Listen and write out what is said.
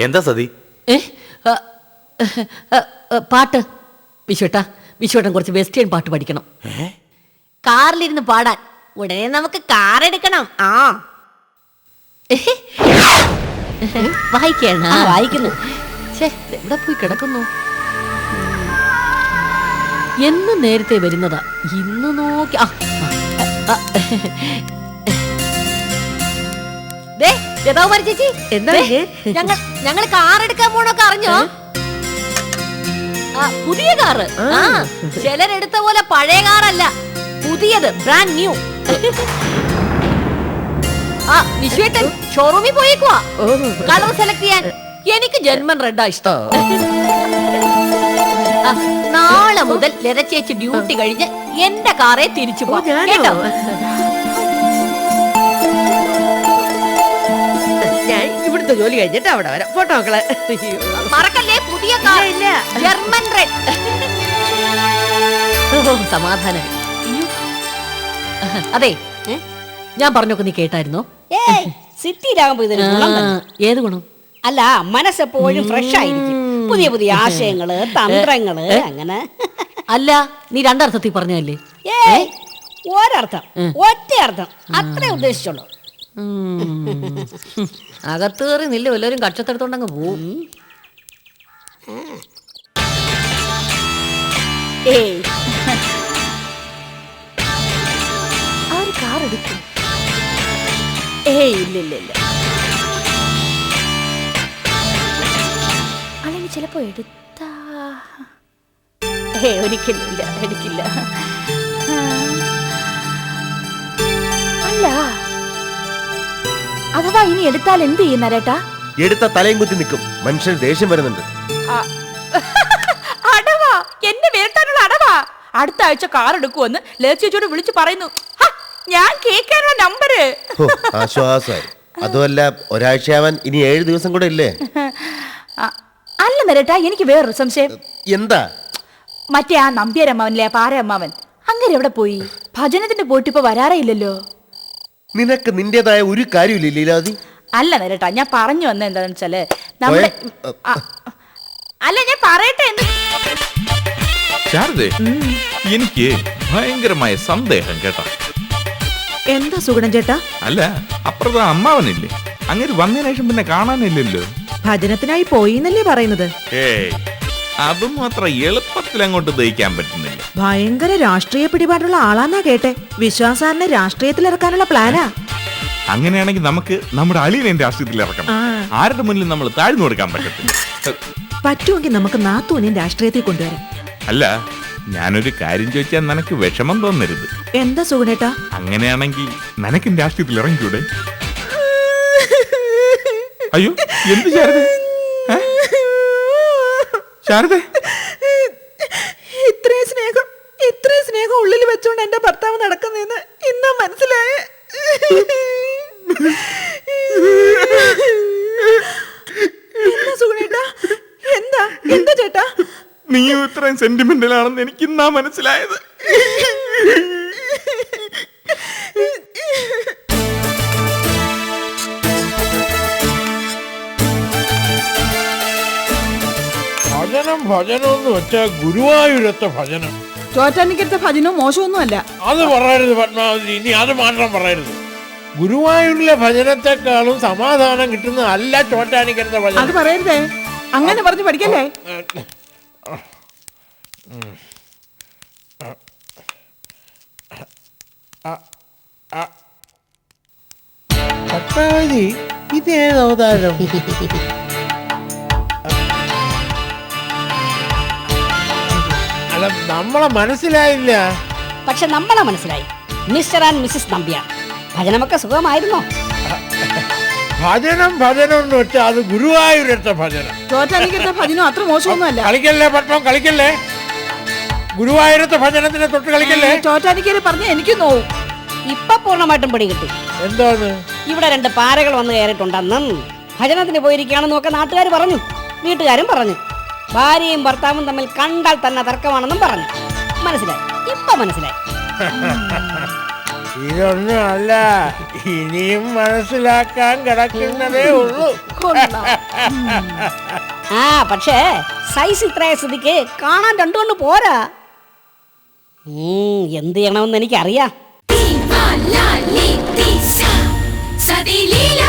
എന്താ സതി? ഏ? ആ, ആ, ആ, പാട്ട്. വിശ്വട്ടാ വിശ്വട്ടൻ കുറച്ച് വെസ്റ്റേൺ പാട്ട് പഠിക്കണം. കാറിലിരുന്ന് പാടാൻ. ഉടനെ നമുക്ക് കാർ എടുക്കണം. ആ. വായിക്കാണ് ആ, വായിക്കുന്നു. ഛേ എവിടെ പോയി കിടക്കുന്നു? എന്ന് നേരത്തെ വരുന്നതാ. ഇന്ന് നോക്കി. ആ, ആ, ആ. ലതാകുമാരി ചേച്ചി? എന്താ? ഞങ്ങൾ ഞങ്ങൾ കാർ എടുക്കാൻ പോണൊക്കെ അറിഞ്ഞോ? പുതിയ കാറ് ആ. ചിലരെടുത്ത പോലെ പഴയ കാറല്ല പുതിയത് ബ്രാൻഡ് ന്യൂ ആ വിശ്വേട്ടൻ ഷോറൂമിൽ പോയേക്കുവാ. കളർ സെലക്ട് ചെയ്യാൻ എനിക്ക് ജന്മൻ റെഡാ ഇഷ്ടം. നാളെ മുതൽ ലതച്ചേച്ച് ഡ്യൂട്ടി കഴിഞ്ഞ് എന്റെ കാറേ തിരിച്ചു പോകാം കേട്ടോ? ഞാൻ ജോലി കഴിഞ്ഞിട്ട് അവിടെ വരാം. ഫോട്ടോ മക്കളെ മറക്കല്ലേ? പുതിയ കാർ ഇല്ല, ഇല്ല. ജർമ്മൻ റെഡ് ഓ, സമാധാനം. അതെ ഏ? ഞാൻ പറഞ്ഞൊക്കെ നീ കേട്ടായിരുന്നോ? ഏയ് സിറ്റിയിലാകുമ്പോ ഇതിന് ഗുണം തന്നെ. ആ, ഏത് ഗുണം? അല്ല മനസ്സെപ്പോഴും ഫ്രഷ് ആയിരിക്കും. പുതിയ പുതിയ ആശയങ്ങൾ തന്ത്രങ്ങൾ അങ്ങനെ. അല്ല നീ രണ്ടർത്ഥത്തിൽ പറഞ്ഞല്ലേ ഏയ് ഒരർത്ഥം ഒറ്റ അർത്ഥം. അത്രേ ഉദ്ദേശിച്ചുള്ളൂ. അകത്ത് കയറി നില്ല എല്ലാവരും കക്ഷത്തെടുത്തോണ്ടങ്ങ് പോവും. ഏയ്. ആര് കാർ എടുക്കും? ഏയ് ഇല്ല ഇല്ല ഇല്ല അല്ലെങ്കിൽ ചിലപ്പോ എടുത്താ. ഏയ് ഒരിക്കലും ഇല്ല എടുക്കില്ല അല്ല അഥവാ ഇനി എടുത്താൽ എന്ത് ചെയ്യുന്ന രേട്ടാ? എടുത്ത തലയും കുത്തി നിൽക്കും. മനുഷ്യന് ദേഷ്യം വരുന്നുണ്ട്. അടവാ. എന്നെ വീഴ്ത്താനുള്ള അടവാ. അടുത്ത ആഴ്ച കാർ എടുക്കുമെന്ന് ലേച്ചോട് വിളിച്ചു പറയുന്നു. ഹ, ഞാൻ കേൾക്കാനുള്ള നമ്പര് ഹോ, ആശ്വാസമായി അതുമല്ല ഒരാഴ്ചയാവാൻ ഇനി ഏഴ് ദിവസം കൂടെ ഇല്ലേ? അല്ല നരേട്ടാ എനിക്ക് വേറൊരു സംശയം. എന്താ? മറ്റേ ആ നമ്പ്യാരമ്മാവനിലെ ആ പാരമ്മാവൻ അങ്ങനെ എവിടെ പോയി? ഭജനത്തിന് പോയിട്ടിപ്പോ വരാറേ ഇല്ലല്ലോ. നിനക്ക് നിന്റേതായ ഒരു കാര്യമില്ല ലീലാദി അല്ല നേരട്ടാ ഞാൻ പറഞ്ഞു വന്ന എന്താണെന്ന് വെച്ചാൽ നമ്മുടെ ആ, അല്ല ഞാൻ പറയട്ടെ ശാരദേ എനിക്ക് ഭയങ്കരമായ സന്ദേഹം കേട്ടാ. എന്താ സുഗുണൻ ചേട്ടാ? അല്ല അപ്പുറത്ത് അമ്മാവനില്ലേ? അങ്ങനെ വന്നതിന് ശേഷം പിന്നെ കാണാനില്ലല്ലോ. ഭജനത്തിനായി പോയി എന്നല്ലേ പറയുന്നത്. ഏയ് അത് മാത്രം എളുപ്പത്തിൽ അങ്ങോട്ട് ദഹിക്കാൻ പറ്റുന്നില്ല ഭയങ്കര രാഷ്ട്രീയ പിടിപാടുള്ള ആളാന്നാ കേട്ടെ. വിശ്വാസാറിനെ രാഷ്ട്രീയത്തിൽ ഇറക്കാനുള്ള പ്ലാനാ. അങ്ങനെയാണെങ്കിൽ നമുക്ക് നമ്മുടെ അളിയനെ രാഷ്ട്രീയത്തിൽ ഇറക്കണം. ആരുടെ മുന്നിൽ നമ്മൾ താഴ്ന്നു കൊടുക്കാൻ പറ്റത്തില്ല. പറ്റുമെങ്കിൽ നമുക്ക് നാത്തുവിനെ രാഷ്ട്രീയത്തിൽ കൊണ്ടുവരാം. അല്ല ഞാനൊരു കാര്യം ചോദിച്ചാൽ നിനക്ക് വിഷമം തോന്നരുത്. എന്താ സുഗുണേട്ടാ? അങ്ങനെയാണെങ്കിൽ നിനക്കും രാഷ്ട്രീയത്തിൽ ഇറങ്ങിക്കൂടെ? അയ്യോ എന്ത് ശാരദ? ശാരദ ഇത്രയും സ്നേഹം ഇത്രയും സ്നേഹം ഉള്ളിൽ വെച്ചോണ്ട് എന്റെ ഭർത്താവ് നടക്കുന്നതെന്ന് ഇന്നാ മനസ്സിലായ എന്താ സുഗുണേട്ടാ എന്താ ചേട്ടാ? നീ ഇത്രയും സെന്റിമെന്റൽ ആണെന്ന് എനിക്ക് ഇന്നാ മനസ്സിലായത്. ഭജനം ഭജനം എന്ന് വെച്ചാൽ ഗുരുവായൂരത്തെ ഭജനം. ചോറ്റാനിക്കടുത്ത ഭജനവും മോശമൊന്നുമല്ല. അത് പറയരുത് പത്മാവതി. ഇനി അത് മാത്രം പറയരുത്. ഗുരുവായൂരിലെ ഭജനത്തെക്കാളും സമാധാനം കിട്ടുന്ന അല്ല ചോറ്റാനിക്കരുത്ത അത് ഭജനം പറയരുതേ. അങ്ങനെ പറഞ്ഞു പഠിക്കല്ലേ? പത്മാവതി ഇത് ഏത് അവതാരം? അല്ല നമ്മളെ മനസ്സിലായില്ല. പക്ഷെ നമ്മളെ മനസ്സിലായി. Mr and Mrs Nambiar. ഭജനമൊക്കെ സുഖമായിരുന്നോ? ഭജനം ഭജനം എന്ന് വെച്ചാൽ അത് ഗുരുവായൂരത്തെ ഭജനം. ചോറ്റാനിക്കടുത്ത ഭജനം അത്ര മോശമൊന്നുമല്ല. കളിക്കല്ലേ പട്ടം കളിക്കല്ലേ? ഗുരുവായൂരത്തെ ഭജനത്തിനെ തൊട്ട് കളിക്കല്ലേ? തോറ്റാനിക്കര് പറഞ്ഞ എനിക്ക് നോവും. ഇപ്പൊ പൂർണമായിട്ടും പിടി കിട്ടി. എന്താണ്? ഇവിടെ രണ്ട് പാരകൾ വന്ന് കയറിയിട്ടുണ്ടെന്നും ഭജനത്തിന് പോയിരിക്കുകയാണെന്നും ഒക്കെ നാട്ടുകാർ പറഞ്ഞു. വീട്ടുകാരും പറഞ്ഞു. ഭാര്യയും ഭർത്താവും തമ്മിൽ കണ്ടാൽ തന്നെ തർക്കമാണെന്നും പറഞ്ഞു. മനസ്സിലായി? ഇപ്പൊ മനസ്സിലായി. ഇതൊന്നുമല്ല ഇനിയും മനസ്സിലാക്കാൻ കിടക്കുന്നതേ ഉള്ളൂ. ആ പക്ഷേ സൈസ് ഇത്രയ സ്ഥിതിക്ക് കാണാൻ രണ്ടുകൊണ്ട് പോരാ. എന്ത് ചെയ്യണമെന്ന് എനിക്കറിയാം. സതിലീല